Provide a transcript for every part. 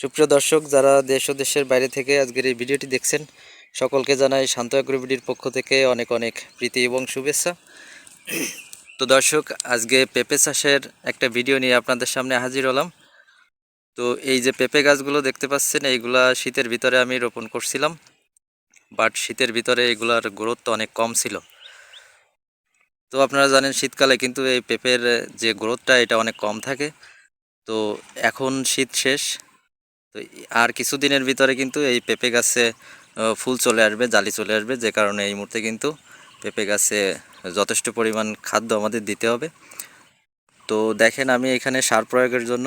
সুপ্রিয় দর্শক, যারা দেশ ও দেশের বাইরে থেকে আজকের এই ভিডিওটি দেখছেন, সকলকে জানাই শান্ত অ্যাগ্রোভিডির পক্ষ থেকে অনেক অনেক প্রীতি এবং শুভেচ্ছা। তো দর্শক, আজকে পেঁপে চাষের একটা ভিডিও নিয়ে আপনাদের সামনে হাজির হলাম। তো এই যে পেঁপে গাছগুলো দেখতে পাচ্ছেন, এইগুলা শীতের ভিতরে আমি রোপণ করছিলাম, বাট শীতের ভিতরে এগুলার গ্রোথ অনেক কম ছিল। তো আপনারা জানেন, শীতকালে কিন্তু এই পেঁপের যে গ্রোথটা, এটা অনেক কম থাকে। তো এখন শীত শেষ তো আর কিছুদিনের ভিতরে কিন্তু এই পেঁপে গাছে ফুল চলে আসবে, জালি চলে আসবে, যে কারণে এই মুহূর্তে কিন্তু পেঁপে গাছে যথেষ্ট পরিমাণ খাদ্য আমাদের দিতে হবে। তো দেখেন আমি এখানে সার প্রয়োগের জন্য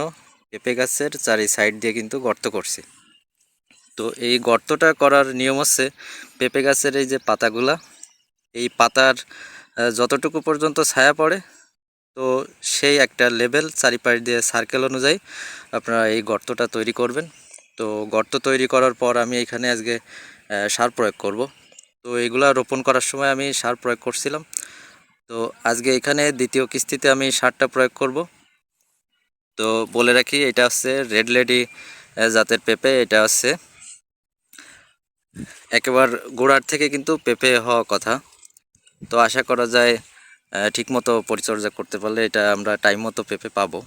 পেঁপে গাছের চারি সাইড দিয়ে কিন্তু গর্ত করছি। তো এই গর্তটা করার নিয়ম হচ্ছে পেঁপে গাছের এই যে পাতাগুলা, এই পাতার যতটুকু পর্যন্ত ছায়া পড়ে তো সেই একটা লেভেল চারিপাশ দিয়ে সার্কেল অনুযায়ী আপনারা এই গর্তটা তৈরি করবেন। তো গর্ত তৈরি করার পর আমি এখানে আজকে সার প্রয়োগ করব। তো এগুলা রোপণ করার সময় আমি সার প্রয়োগ করছিলাম। তো আজকে এখানে দ্বিতীয় কিস্তিতে আমি সারটা প্রয়োগ করব। তো বলে রাখি, এটা হচ্ছে রেড লেডি জাতের পেঁপে, এটা হচ্ছে একেবার গোড়ার থেকে কিন্তু পেঁপে হওয়া কথা। তো আশা করা যায় ঠিকমতো পরিচর্যা করতে পারলে এটা আমরা টাইম মতো পেঁপে পাবো।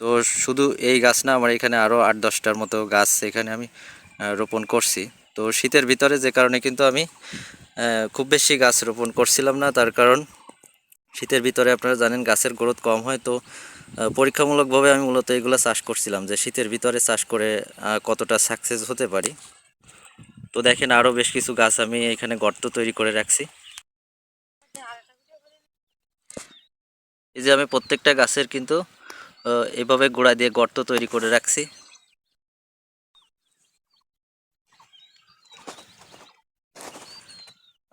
তো শুধু এই গাছ না, আমার এখানে আরও আট দশটার মতো গাছ এখানে আমি রোপণ করছি। তো শীতের ভিতরে যে কারণে কিন্তু আমি খুব বেশি গাছ রোপণ করছিলাম না, তার কারণ শীতের ভিতরে আপনারা জানেন গাছের গ্রোথ কম হয়, তো পরীক্ষামূলকভাবে আমি মূলত এগুলো চাষ করছিলাম, যে শীতের ভিতরে চাষ করে কতটা সাকসেস হতে পারি। তো দেখেন আরও বেশ কিছু গাছ আমি এখানে গর্ত তৈরি করে রাখছি। এই যে আমি প্রত্যেকটা গাছের কিন্তু এভাবে গোড়া দিয়ে গর্ত তৈরি করে রাখছি।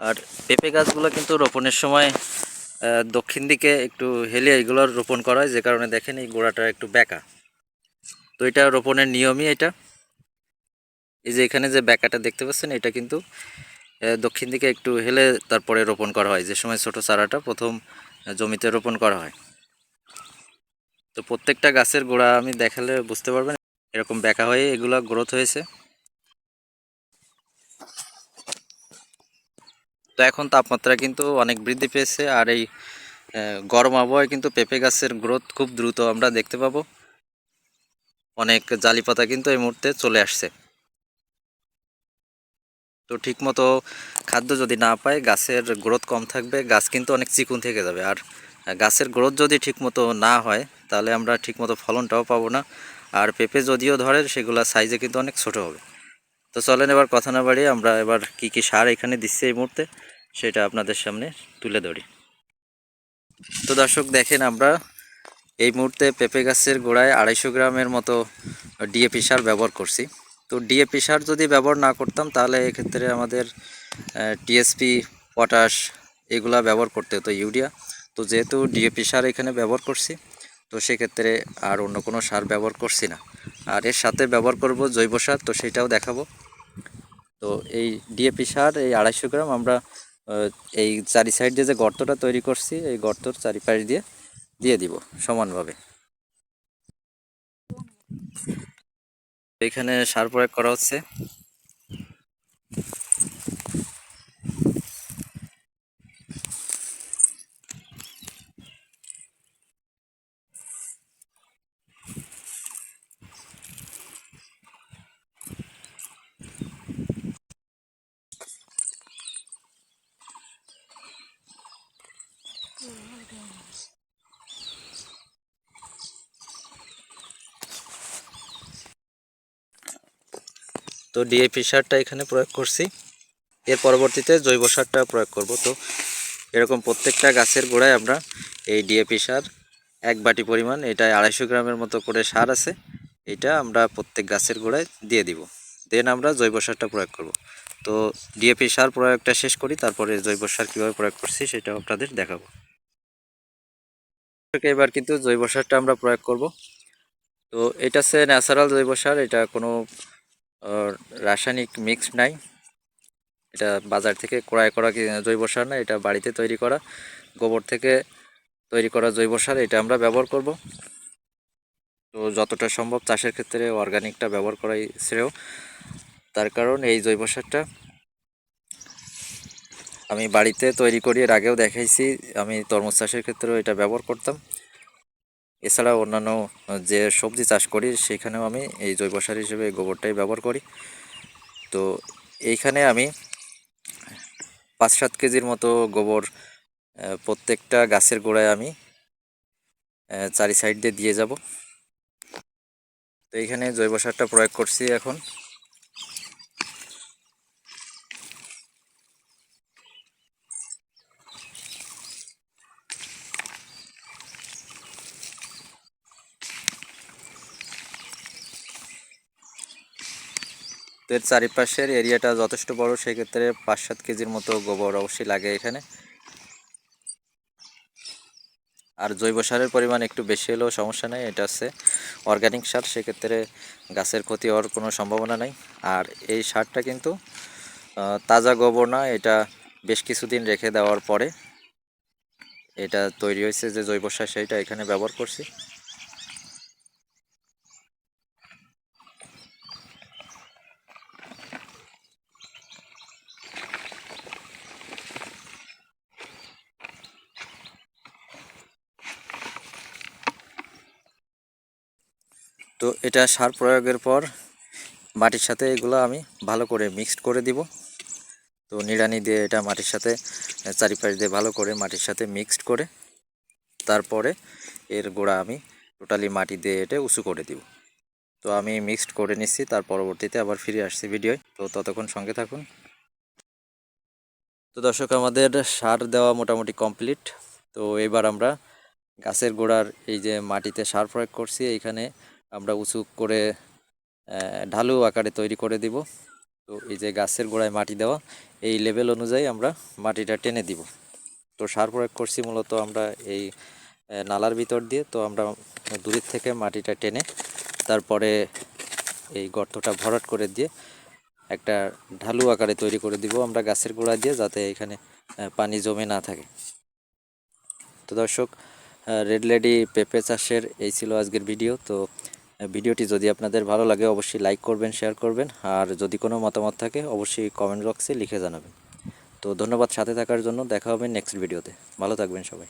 আর পেঁপে গাছগুলো কিন্তু রোপণের সময় দক্ষিণ দিকে একটু হেলে এগুলোর রোপণ করা হয়, যে কারণে দেখেন এই গোড়াটা একটু বেঁকা। তো এটা রোপণের নিয়মই এটা। এই যে এখানে যে বেঁকাটা দেখতে পাচ্ছেন, এটা কিন্তু দক্ষিণ দিকে একটু হেলে তারপরে রোপণ করা হয়। যে সময় ছোট চারাটা প্রথম জমিতে রোপণ করা হয়। তো প্রত্যেকটা গাছের গোড়া আমি দেখালে বুঝতে পারবেন এরকম বেঁকা হয়ে এগুলো গ্রোথ হয়েছে। তো এখন তাপমাত্রা কিন্তু অনেক বৃদ্ধি পেয়েছে আর এই গরম আবহাওয়ায় কিন্তু পেঁপে গাছের গ্রোথ খুব দ্রুত আমরা দেখতে পাবো। অনেক জালি পাতা কিন্তু এই মুহূর্তে চলে আসছে। তো ঠিকমতো খাদ্য যদি না পায়, গাছের গ্রোথ কম থাকবে, গাছ কিন্তু অনেক চিকুন থেকে যাবে। আর গাছের গ্রোথ যদি ঠিকমতো না হয়, তাহলে আমরা ঠিকমতো ফলনটাও পাবো না। আর পেঁপে যদিও ধরে, সেগুলা সাইজে কিন্তু অনেক ছোট হবে। তো চলেন এবার কথা না বাড়িয়ে আমরা এবার কি কি সার এখানে দিচ্ছি এই মুহূর্তে, সেটা আপনাদের সামনে তুলে ধরি। তো দর্শক, দেখেন আমরা এই মুহূর্তে পেঁপে গাছের গোড়ায় আড়াইশো গ্রামের মতো ডিএপি সার ব্যবহার করছি। তো ডিএপি সার যদি ব্যবহার না করতাম, তাহলে এক্ষেত্রে আমাদের টিএসপি পটাশ এগুলা ব্যবহার করতে হতো, ইউরিয়া। তো যেহেতু ডিএপি সার এখানে ব্যবহার করছি, তো সেক্ষেত্রে আর অন্য কোনো সার ব্যবহার করছি না। আর এর সাথে ব্যবহার করব জৈব সার, তো সেটাও দেখাবো। তো এই ডিএপি সার, এই আড়াইশো গ্রাম আমরা এই চারি সাইড দিয়ে যে গর্তটা তৈরি করছি, এই গর্তর চারিপাশ দিয়ে দিয়ে দিব সমানভাবে। এখানে সার প্রয়োগ করা হচ্ছে। তো ডিএপি সারটা এখানে প্রয়োগ করছি। এর পরবর্তীতে জৈব সারটা প্রয়োগ করব। তো এরকম প্রত্যেকটা গাছের গোড়ায় আমরা এই ডিএপি সার এক বাটি পরিমাণ এটা আড়াইশো গ্রামের মতো করে সার আছে, এটা আমরা প্রত্যেক গাছের গোড়ায় দিয়ে দিব। দেন আমরা জৈব সারটা প্রয়োগ করব। তো ডিএপি সার প্রয়োগটা শেষ করি, তারপরে জৈব সার কীভাবে প্রয়োগ করছি সেটাও আপনাদের দেখাবো। এবার কিন্তু জৈব সারটা আমরা প্রয়োগ করব। তো এটা হচ্ছে ন্যাচারাল জৈব সার, এটা কোনো রাসায়নিক মিক্স নাই। এটা বাজার থেকে ক্রয় করা জৈব সার না, এটা বাড়িতে তৈরি করা। গোবর থেকে তৈরি করা জৈব সার, এটা আমরা ব্যবহার করব। তো যতটা সম্ভব চাষের ক্ষেত্রে অর্গানিকটা ব্যবহার করাই শ্রেয়। তার কারণ এই জৈব সারটা আমি বাড়িতে তৈরি করি, এর আগেও দেখাইছি, আমি তরমুজ চাষের ক্ষেত্রেও এটা ব্যবহার করতাম। এছাড়া অন্যান্য যে সবজি চাষ করি, সেখানেও আমি এই জৈব সার হিসেবে গোবরটাই ব্যবহার করি। তো এইখানে আমি পাঁচ সাত কেজির মতো গোবর প্রত্যেকটা গাছের গোড়ায় আমি চারি সাইড দিয়ে দিয়ে যাব। তো এইখানে জৈব সারটা প্রয়োগ করছি এখন। তো এর চারিপাশের এরিয়াটা যথেষ্ট বড়, সেক্ষেত্রে পাঁচ সাত কেজির মতো গোবর অবশ্যই লাগে এখানে। আর জৈব সারের পরিমাণ একটু বেশি হলেও সমস্যা নেই, এটা হচ্ছে অর্গানিক সার, সেক্ষেত্রে গাছের ক্ষতি হওয়ার কোনো সম্ভাবনা নেই। আর এই সারটা কিন্তু তাজা গোবর না, এটা বেশ কিছুদিন রেখে দেওয়ার পরে এটা তৈরি হয়েছে যে জৈব সার সেইটা এখানে ব্যবহার করছি। তো এটা সার প্রয়োগের পর মাটির সাথে এগুলো আমি ভালো করে মিক্সড করে দিব। তো নিড়ানি দিয়ে এটা মাটির সাথে, চারিপাশ দিয়ে ভালো করে মাটির সাথে মিক্সড করে তারপরে এর গোড়া আমি টোটালি মাটি দিয়ে এটা উঁচু করে দিব। তো আমি মিক্সড করে নিচ্ছি, তার পরবর্তীতে আবার ফিরে আসছি ভিডিওয়। তো ততক্ষণ সঙ্গে থাকুন। তো দর্শক, আমাদের সার দেওয়া মোটামুটি কমপ্লিট। তো এবার আমরা গাছের গোড়ার এই যে মাটিতে সার প্রয়োগ করছি, এইখানে আমরা উঁচু করে ঢালু আকারে তৈরি করে দিব। তো এই যে গাছের গোড়ায় মাটি দেওয়া, এই লেভেল অনুযায়ী আমরা মাটিটা টেনে দিব। তো সার প্রয়োগ করছি মূলত আমরা এই নালার ভিতর দিয়ে। তো আমরা দূরের থেকে মাটিটা টেনে তারপরে এই গর্তটা ভরাট করে দিয়ে একটা ঢালু আকারে তৈরি করে দিব আমরা গাছের গোড়া দিয়ে যাতে এখানে পানি জমে না থাকে। তো দর্শক রেড লেডি পেঁপে চাষের এই ছিল আজকের ভিডিও। তো ভিডিওটি যদি আপনাদের ভালো লাগে, অবশ্যই লাইক করবেন শেয়ার করবেন। আর যদি কোনো মতামত থাকে, অবশ্যই কমেন্ট বক্সে লিখে জানাবেন। তো ধন্যবাদ সাথে থাকার জন্য। দেখা হবে নেক্সট ভিডিওতে ভালো থাকবেন সবাই।